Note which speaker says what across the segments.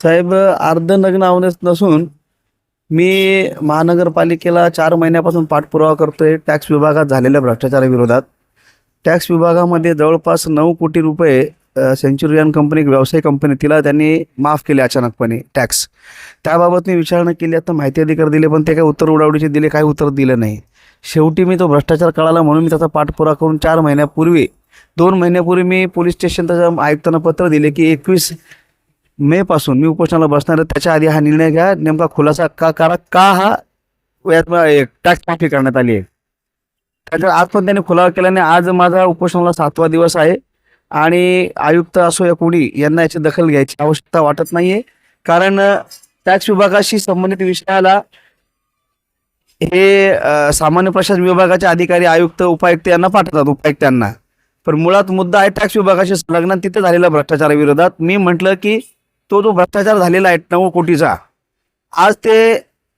Speaker 1: साहेब अर्ध नग्न अवनेस नसून मी महानगरपालिकेला चार महिन्यापासून पाठपुरावा करतोय. टॅक्स विभागात झालेल्या भ्रष्टाचाराविरोधात टॅक्स विभागामध्ये जवळपास नऊ कोटी रुपये अ, सेंचुरियन कंपनी एक व्यवसाय कंपनी तिला त्यांनी माफ केले अचानकपणे टॅक्स. त्याबाबत मी विचारणा केली. आता माहिती अधिकार दिले पण ते काही उत्तर उडावडीचे दिले काही उत्तर दिलं नाही. शेवटी मी तो भ्रष्टाचार कळाला म्हणून मी त्याचा पाठपुरावा करून चार महिन्यापूर्वी दोन महिन्यापूर्वी मी पोलीस स्टेशन त्याच्या आयुक्तांना पत्र दिले की एकवीस मे पासून मी उपोषणाला बसणार त्याच्या आधी हा निर्णय घ्या. नेमका खुलासा का करा का हा यात टॅक्स माफी करण्यात आली आहे? त्याच्यावर आज पण त्यांनी खुलासा केल्याने आज माझा उपोषणाला सातवा दिवस आहे आणि आयुक्त असो या कोणी यांना याची दखल घ्यायची आवश्यकता वाटत नाहीये. कारण टॅक्स विभागाशी संबंधित विषयाला हे सामान्य प्रशासन विभागाचे अधिकारी आयुक्त उपायुक्त यांना पाठवतात उपायुक्तांना. पण मुळात मुद्दा आहे टॅक्स विभागाशी संलग्न तिथे झालेल्या भ्रष्टाचाराविरोधात. मी म्हटलं की तो जो भ्रष्टाचार झालेला आहे नऊ कोटीचा आज ते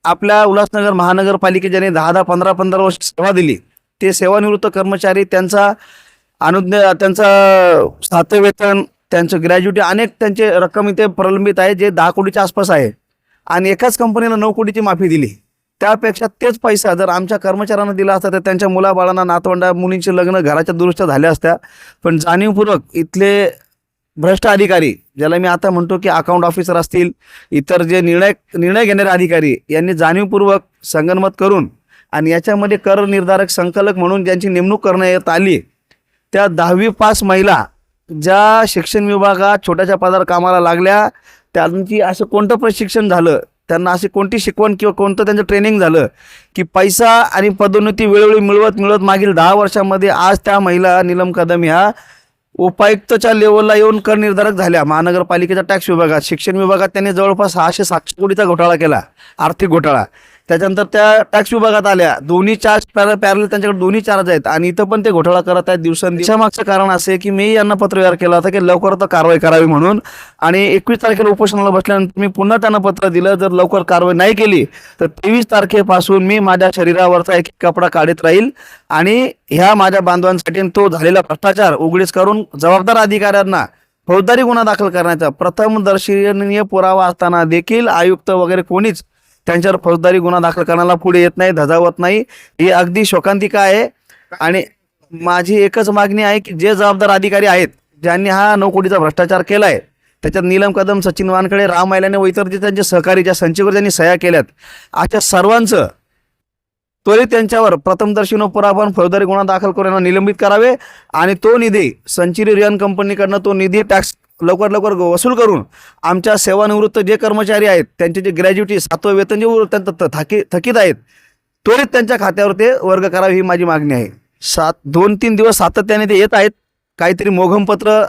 Speaker 1: आपल्या उल्हासनगर महानगरपालिके ज्याने दहा दहा पंधरा पंधरा वर्ष सेवा दिली ते सेवानिवृत्त कर्मचारी त्यांचा अनुज्ञ त्यांचा सातवे वेतन त्यांचं ग्रॅज्युटी अनेक त्यांचे रक्कम इथे प्रलंबित आहे जे दहा कोटीच्या आसपास आहे. आणि एकाच कंपनीला नऊ कोटीची माफी दिली. त्यापेक्षा तेच पैसा जर आमच्या कर्मचाऱ्यांना दिला असता तर त्यांच्या मुलाबाळांना नातवंडा मुलींचे लग्न घराच्या दुरुस्त झाल्या असत्या. पण जाणीवपूर्वक इथले भ्रष्ट अधिकारी ज्याला मी आता म्हणतो की अकाउंट ऑफिसर असतील इतर जे निर्णय निर्णय घेणारे अधिकारी यांनी जाणीवपूर्वक संगनमत करून आणि याच्यामध्ये कर निर्धारक संकलक म्हणून ज्यांची नेमणूक करण्यात आली त्या दहावी पास महिला ज्या शिक्षण विभागात छोट्याशा पदार कामाला लागल्या त्यांची असं कोणतं प्रशिक्षण झालं त्यांना अशी कोणती शिकवण किंवा कोणतं त्यांचं ट्रेनिंग झालं की पैसा आणि पदोन्नती वेळोवेळी मिळवत मिळवत मागील दहा वर्षामध्ये आज त्या महिला नीलम कदम ह्या उपायुक्तच्या लेवलला येऊन कर निर्धारक झाल्या. महानगरपालिकेच्या टॅक्स विभागात शिक्षण विभागात त्यांनी जवळपास सहाशे सातशे कोटीचा घोटाळा केला. आर्थिक घोटाळा. त्याच्यानंतर त्या टॅक्स विभागात आल्या. दोन्ही चार्ज पॅर पॅरल त्यांच्याकडे दोन्ही चार्ज आहेत. आणि इथं पण ते घोटाळा करत आहेत दिवसांदिवस. मागचं कारण असं की मी यांना पत्र व्यवहार केला होता की लवकर कारवाई करावी म्हणून. आणि एकवीस तारखेला उपोषणाला बसल्यानंतर मी पुन्हा त्यांना पत्र दिलं. जर लवकर कारवाई नाही केली तर तेवीस तारखेपासून मी माझ्या शरीरावरचा एक एक कपडा काढत राहील. आणि ह्या माझ्या बांधवांसाठी तो झालेला भ्रष्टाचार उघडीस करून जबाबदार अधिकाऱ्यांना फौजदारी गुन्हा दाखल करण्याचा प्रथम दर्शनीय पुरावा असताना देखील आयुक्त वगैरे कोणीच त्यांच्यावर फौजदारी गुन्हा दाखल करण्याला पुढे येत नाही धजावत नाही. ही अगदी शोकांतिका आहे. आणि माझी एकच मागणी आहे की जे जबाबदार अधिकारी आहेत ज्यांनी हा नऊ कोटीचा भ्रष्टाचार केलाय त्याच्यात नीलम कदम सचिन वानखडे राम आयल्याने व इतर जे त्यांचे सहकारी ज्या संचीवर त्यांनी सह्या केल्यात अशा सर्वांचं त्वरित त्यांच्यावर प्रथमदर्शीनं पुरापण फौजदारी गुन्हा दाखल करून निलंबित करावे. आणि तो निधी संचिरी रियन कंपनीकडनं तो निधी टॅक्स लवकर लवकर वसूल करून आमच्या सेवानिवृत्त जे कर्मचारी आहेत त्यांचे जे ग्रॅज्युटी सातवं वेतन जे त्यांचं थकी थकीत आहेत त्वरित त्यांच्या खात्यावर ते वर्ग करावे ही माझी मागणी आहे. सात दोन तीन दिवस सातत्याने ते येत आहेत. काहीतरी मोघमपत्र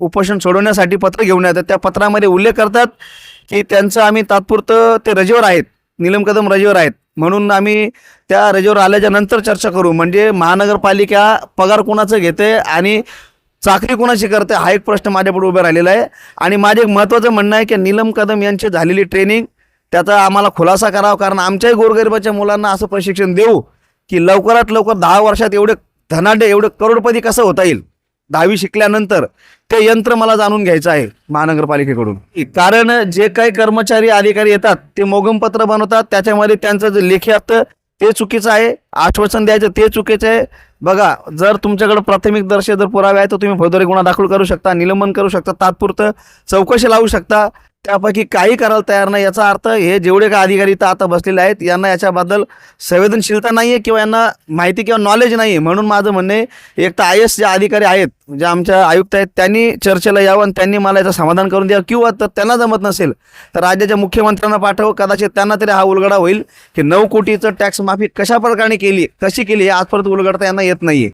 Speaker 1: उपोषण सोडवण्यासाठी पत्र घेऊन येतात. त्या पत्रामध्ये उल्लेख करतात की त्यांचं आम्ही तात्पुरतं ते रजेवर आहेत नीलम कदम रजेवर आहेत. म्हणून आम्ही त्या रजेवर आल्याच्यानंतर चर्चा करू. म्हणजे महानगरपालिका पगार कोणाचं घेते आणि चाकरी कोणाशी करते हा एक प्रश्न माझ्यापुढे उभा राहिलेला आहे. आणि माझे एक महत्त्वाचं म्हणणं आहे की नीलम कदम यांची झालेली ट्रेनिंग त्याचा आम्हाला खुलासा करावा. कारण आमच्याही गोरगरिबाच्या मुलांना असं प्रशिक्षण देऊ की लवकरात लवकर दहा वर्षात एवढे धनाढ्य एवढे करोडपती कसं होता येईल? दहावी शिकल्यानंतर ते यंत्र मला जाणून घ्यायचं आहे महानगरपालिकेकडून. कारण जे काही कर्मचारी अधिकारी येतात ते मोगमपत्र बनवतात त्याच्यामध्ये त्यांचं जे लेखी असतं ते चुकीचं आहे. आश्वासन द्यायचं ते चुकीचं आहे. बघा जर तुमच्याकडे प्राथमिक दर्शे जर पुरावे आहे तर तुम्ही फौजदारी गुन्हा दाखल करू शकता निलंबन करू शकता तात्पुरतं चौकशी लावू शकता. त्यापैकी काही करायला तयार नाही. याचा अर्थ हे जेवढे काही अधिकारी इथं आता बसलेले आहेत यांना याच्याबद्दल संवेदनशीलता नाही आहे किंवा यांना माहिती किंवा नॉलेज नाही आहे म्हणून माझं म्हणणं आहे एक तर आय एस जे अधिकारी आहेत जे आमच्या आयुक्त आहेत त्यांनी चर्चेला यावं आणि त्यांनी मला याचं समाधान करून द्यावं. किंवा तर त्यांना जमत नसेल तर राज्याच्या मुख्यमंत्र्यांना पाठवं कदाचित त्यांना तरी हा उलगडा होईल की नऊ कोटीचं टॅक्स माफी कशा प्रकारे केली कशी केली हे आजपर्यंत उलगडता यांना येत नाही